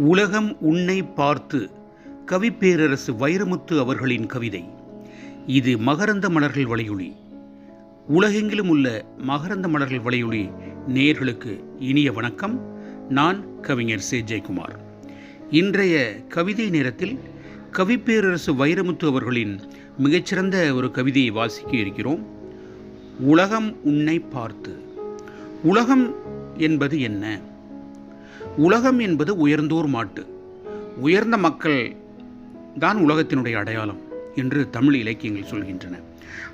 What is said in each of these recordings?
உலகம் உன்னை பார்த்து கவிப்பேரரசு வைரமுத்து அவர்களின் கவிதை. இது மகரந்த மலர்கள் வலையொலி. உலகெங்கிலும் உள்ள மகரந்த மலர்கள் வலையொலி நேர்களுக்கு இனிய வணக்கம். நான் கவிஞர் சே. ஜெயக்குமார். இன்றைய கவிதை நேரத்தில் கவிப்பேரரசு வைரமுத்து அவர்களின் மிகச்சிறந்த ஒரு கவிதையை வாசிக்க இருக்கிறோம். உலகம் உன்னை பார்த்து. உலகம் என்பது என்ன? உலகம் என்பது உயர்ந்தோர் மாட்டு. உயர்ந்த மக்கள் தான் உலகத்தினுடைய அடையாளம் என்று தமிழ் இலக்கியங்கள் சொல்கின்றன.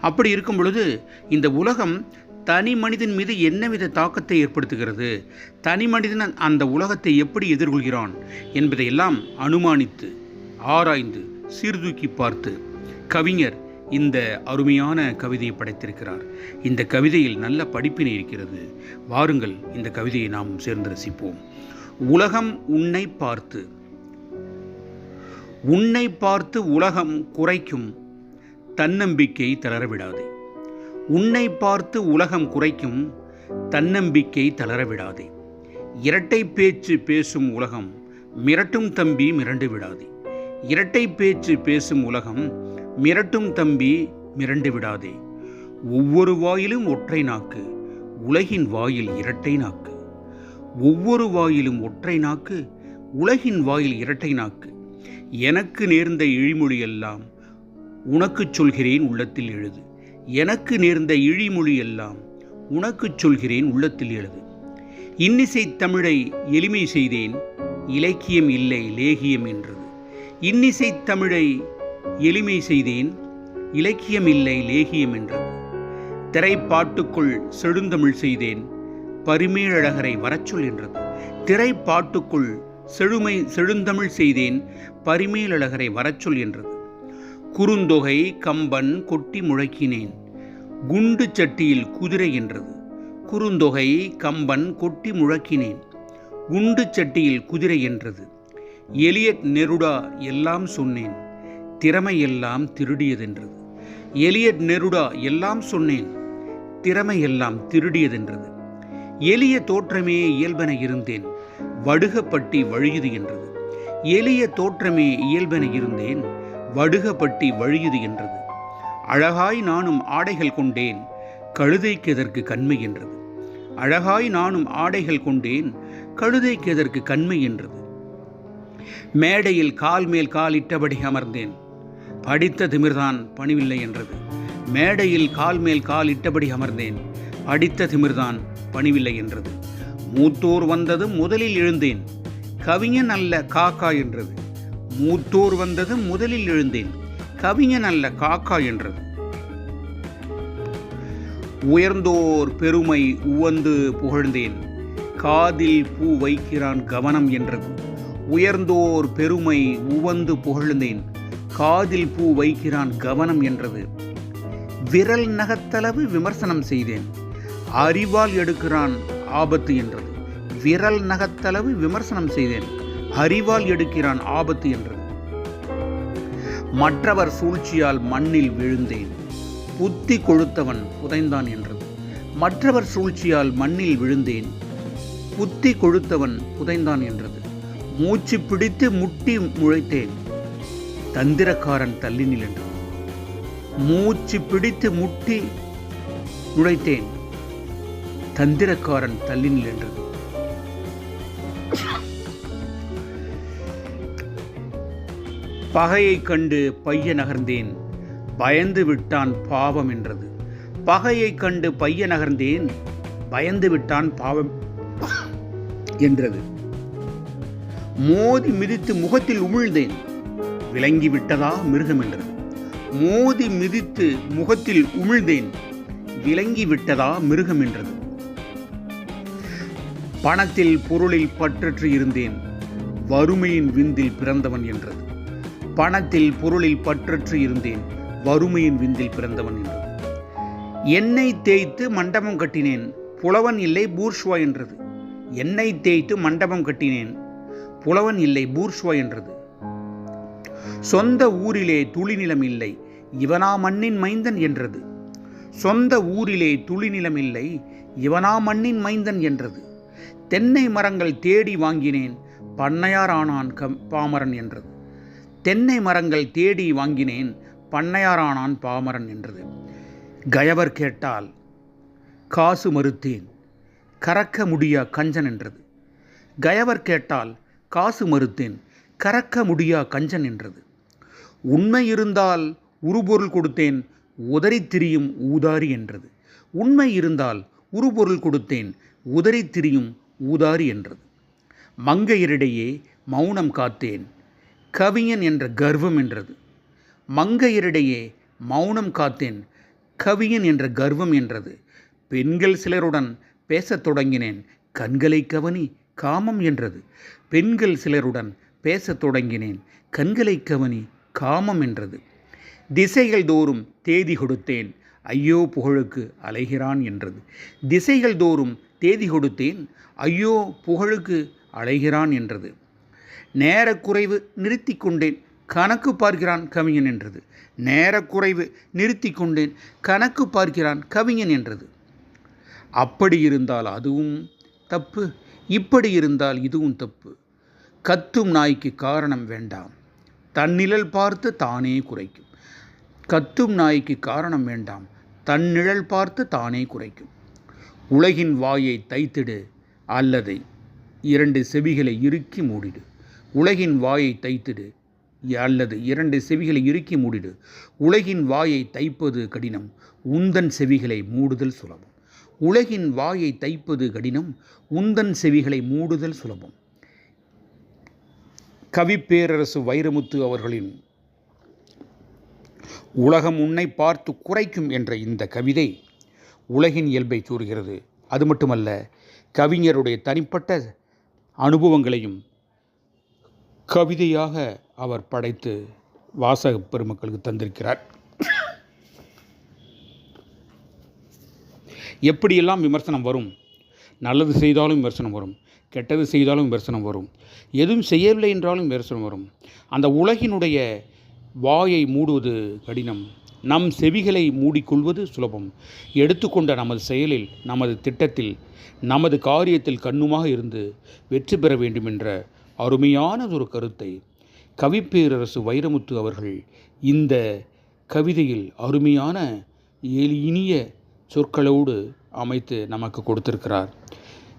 அப்படி இருக்கும் பொழுது இந்த உலகம் தனி மனிதன் மீது என்னவித தாக்கத்தை ஏற்படுத்துகிறது? தனி மனிதன் அந்த உலகத்தை எப்படி எதிர்கொள்கிறான் என்பதையெல்லாம் அனுமானித்து ஆராய்ந்து சீர்தூக்கி பார்த்து கவிஞர் இந்த அருமையான கவிதையை படைத்திருக்கிறார். இந்த கவிதையில் நல்ல படிப்பினை இருக்கிறது. வாருங்கள் இந்த கவிதையை நாம் சேர்ந்து ரசிப்போம். உலகம் உன்னை பார்த்து. உன்னை பார்த்து உலகம் குறைக்கும். தன்னம்பிக்கை தளரவிடாதே. உன்னை பார்த்து உலகம் குறைக்கும். தன்னம்பிக்கை தளரவிடாதே. இரட்டை பேச்சு பேசும் உலகம் மிரட்டும் தம்பி மிரண்டு விடாதே. இரட்டை பேச்சு பேசும் உலகம் மிரட்டும் தம்பி மிரண்டு விடாதே. ஒவ்வொரு வாயிலும் ஒற்றை நாக்கு உலகின் வாயில் இரட்டை நாக்கு. ஒவ்வொரு வாயிலும் ஒற்றை நாக்கு உலகின் வாயில் இரட்டை நாக்கு. எனக்கு நேர்ந்த இழிமொழி எல்லாம் உனக்குச் சொல்கிறேன் உள்ளத்தில் எழுது. எனக்கு நேர்ந்த இழிமொழி எல்லாம் உனக்குச் சொல்கிறேன் உள்ளத்தில் எழுது. இன்னிசை தமிழை எளிமை செய்தேன் இலக்கியம் இல்லை லேகியம் என்றது. இன்னிசை தமிழை எளிமை செய்தேன் இலக்கியம் இல்லை லேகியம் என்றது. திரைப்பாட்டுக்குள் செழுந்தமிழ் செய்தேன் பரிமேழழகரை வரச்சொல் என்றது. திரைப்பாட்டுக்குள் செழுமை செழுந்தமிழ் செய்தேன் பரிமேலழகரை வரச்சொல் என்றது. குறுந்தொகை கம்பன் கொட்டி முழக்கினேன் குண்டு சட்டியில் குதிரை என்றது. குறுந்தொகை கம்பன் கொட்டி முழக்கினேன் குண்டு சட்டியில் குதிரை என்றது. எலியட் நெருடா எல்லாம் சொன்னேன் திறமையெல்லாம் திருடியதென்றது. எலியட் நெருடா எல்லாம் சொன்னேன் திறமையெல்லாம் திருடியதென்றது. எளிய தோற்றமே இயல்பென இருந்தேன். வடுகப்பட்டி வழியுது என்றது. எளிய தோற்றமே இயல்பென இருந்தேன். வடுகப்பட்டி வழியுது என்றது. அழகாய் நானும் ஆடைகள் கொண்டேன். கழுதைக்கு எதற்கு கண்மை என்றது. அழகாய் நானும் ஆடைகள் கொண்டேன். கழுதைக்கு எதற்கு கண்மை என்றது. மேடையில் கால் மேல் கால் இட்டபடி அமர்ந்தேன். படித்த திமிர்தான் பணிவில்லை என்றது. மேடையில் கால் மேல் கால் இட்டபடி அமர்ந்தேன். படித்த திமிர்தான் பணிவில்லை என்றது மூத்தோர் வந்தது முதலில் எழுந்தேன். கவிஞன் அல்ல காக்கா என்றது. மூத்தோர் வந்தது முதலில் எழுந்தேன். கவிஞன் அல்ல காக்கா என்றது. உயர்ந்தோர் பெருமை உவந்து புகழ்ந்தேன். காதில் பூ வைக்கிறான் கவனம் என்றது. உயர்ந்தோர் பெருமை உவந்து புகழ்ந்தேன். காதில் பூ வைக்கிறான் கவனம் என்றது. விரல் நகத்தளவு விமர்சனம் செய்தேன். அறிவால் எடுக்கிறான் ஆபத்து என்றது. விரல் நகத்தளவு விமர்சனம் செய்தேன். அறிவால் எடுக்கிறான் ஆபத்து என்றது. மற்றவர் சூழ்ச்சியால் மண்ணில் விழுந்தேன். புத்தி கொழுத்தவன் புதைந்தான் என்றது. மற்றவர் சூழ்ச்சியால் மண்ணில் விழுந்தேன். புத்தி கொழுத்தவன் புதைந்தான் என்றது. மூச்சு பிடித்து முட்டி முளைத்தேன். தந்திரக்காரன் தள்ளி என்றது. மூச்சு பிடித்து முட்டி நுழைத்தேன் தந்திரக்காரன் தள்ளி நின்றது. பகையைக் கண்டு பைய நகர்ந்தேன் பயந்து விட்டான் பாவம் என்றது. பகையைக் கண்டு பைய நகர்ந்தேன் பயந்து விட்டான் பாவம் என்றது. மோதி மிதித்து முகத்தில் உமிழ்ந்தேன் விளங்கி விட்டதா மிருகம் என்றது. மோதி மிதித்து முகத்தில் உமிழ்ந்தேன் விளங்கி விட்டதா மிருகம் என்றது. பணத்தில் பொருளில் பற்றற்று இருந்தேன். வறுமையின் விந்தில் பிறந்தவன் என்றது. பணத்தில் பொருளில் பற்றற்று இருந்தேன். வறுமையின் விந்தில் பிறந்தவன் என்றது. எண்ணெய் தேய்த்து மண்டபம் கட்டினேன். புலவன் இல்லை பூர்ஷ்வா என்றது. எண்ணெய் தேய்த்து மண்டபம் கட்டினேன். புலவன் இல்லை பூர்ஷ்வா என்றது. சொந்த ஊரிலே துளிநிலம் இல்லை. இவனா மண்ணின் மைந்தன் என்றது. சொந்த ஊரிலே துளிநிலம் இல்லை. இவனா மண்ணின் மைந்தன் என்றது. தென்னை மரங்கள் தேடி வாங்கினேன் பண்ணையார் ஆனான் கம் பாமரன் என்றது. தென்னை மரங்கள் தேடி வாங்கினேன் பண்ணையாரானான் பாமரன் என்றது. கயவர் கேட்டால் காசு மறுத்தேன் கறக்க முடியா கஞ்சன் என்றது. கயவர் கேட்டால் காசு மறுத்தேன் கறக்க முடியா கஞ்சன் என்றது. உண்மை இருந்தால் உருபொருள் கொடுத்தேன் உதறி திரியும் ஊதாரி என்றது. உண்மை இருந்தால் உருபொருள் கொடுத்தேன் உதறித் திரியும் ஊதாரி என்றது. மங்கையரிடையே மௌனம் காத்தேன். கவிஞன் என்ற கர்வம் என்றது. மங்கையரிடையே மௌனம் காத்தேன். கவியன் என்ற கர்வம் என்றது. பெண்கள் சிலருடன் பேசத் தொடங்கினேன். கண்களை கவனி காமம் என்றது. பெண்கள் சிலருடன் பேசத் தொடங்கினேன். கண்களை கவனி காமம் என்றது. திசைகள் தோறும் தேதி கொடுத்தேன். ஐயோ புகழுக்கு அலைகிறான் என்றது. திசைகள் தோறும் தேதி கொடுத்தேன் ஐயோ புகழுக்கு அலைகிறான் என்றது. நேரக்குறைவு நிறுத்தி கொண்டேன் கணக்கு பார்க்கிறான் கவிஞன் என்றது. நேரக்குறைவு நிறுத்தி கொண்டேன் கணக்கு பார்க்கிறான் கவிஞன் என்றது. அப்படி இருந்தால் அதுவும் தப்பு இப்படி இருந்தால் இதுவும் தப்பு. கத்தும் நாய்க்கு காரணம் வேண்டாம் தன்னிழல் பார்த்து தானே குறைக்கும். கத்தும் நாய்க்கு காரணம் வேண்டாம் தன்னிழல் பார்த்து தானே குறைக்கும். உலகின் வாயை தைத்திடு அல்லது இரண்டு செவிகளை இறுக்கி மூடிடு. உலகின் வாயை தைத்திடு அல்லது இரண்டு செவிகளை இறுக்கி மூடிடு. உலகின் வாயை தைப்பது கடினம் உந்தன் செவிகளை மூடுதல் சுலபம். உலகின் வாயை தைப்பது கடினம் உந்தன் செவிகளை மூடுதல் சுலபம். கவிப்பேரரசு வைரமுத்து அவர்களின் உலகம் உன்னை பார்த்து குறைக்கும் என்ற இந்த கவிதை உலகின் இயல்பை கூறுகிறது. அது மட்டுமல்ல கவிஞருடைய தனிப்பட்ட அனுபவங்களையும் கவிதையாக அவர் படைத்து வாசக பெருமக்களுக்கு தந்திருக்கிறார். எப்படியெல்லாம் விமர்சனம் வரும்? நல்லது செய்தாலும் விமர்சனம் வரும் கெட்டது செய்தாலும் விமர்சனம் வரும் எதுவும் செய்யவில்லை என்றாலும் விமர்சனம் வரும். அந்த உலகினுடைய வாயை மூடுவது கடினம். நம் செவிகளை மூடிக்கொள்வது சுலபம். எடுத்துக்கொண்ட நமது செயலில் நமது திட்டத்தில் நமது காரியத்தில் கண்ணுமாக இருந்து வெற்றி பெற வேண்டுமென்ற அருமையானதொரு கருத்தை கவிப்பேரரசு வைரமுத்து அவர்கள் இந்த கவிதையில் அருமையான இனிய சொற்களோடு அமைத்து நமக்கு கொடுத்திருக்கிறார்.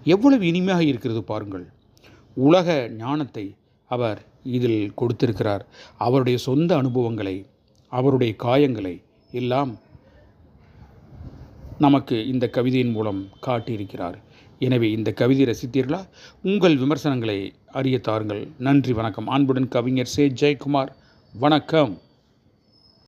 எவ்வளவு இனிமையாக இருக்கிறது பாருங்கள். உலக ஞானத்தை அவர் இதில் கொடுத்திருக்கிறார். அவருடைய சொந்த அனுபவங்களை அவருடைய காயங்களை எல்லாம் நமக்கு இந்த கவிதையின் மூலம் காட்டியிருக்கிறார். எனவே இந்த கவிதை ரசித்தீர்களா? உங்கள் விமர்சனங்களை அறிய தாருங்கள் நன்றி வணக்கம். அன்புடன் கவிஞர் சே. ஜெயக்குமார். வணக்கம்.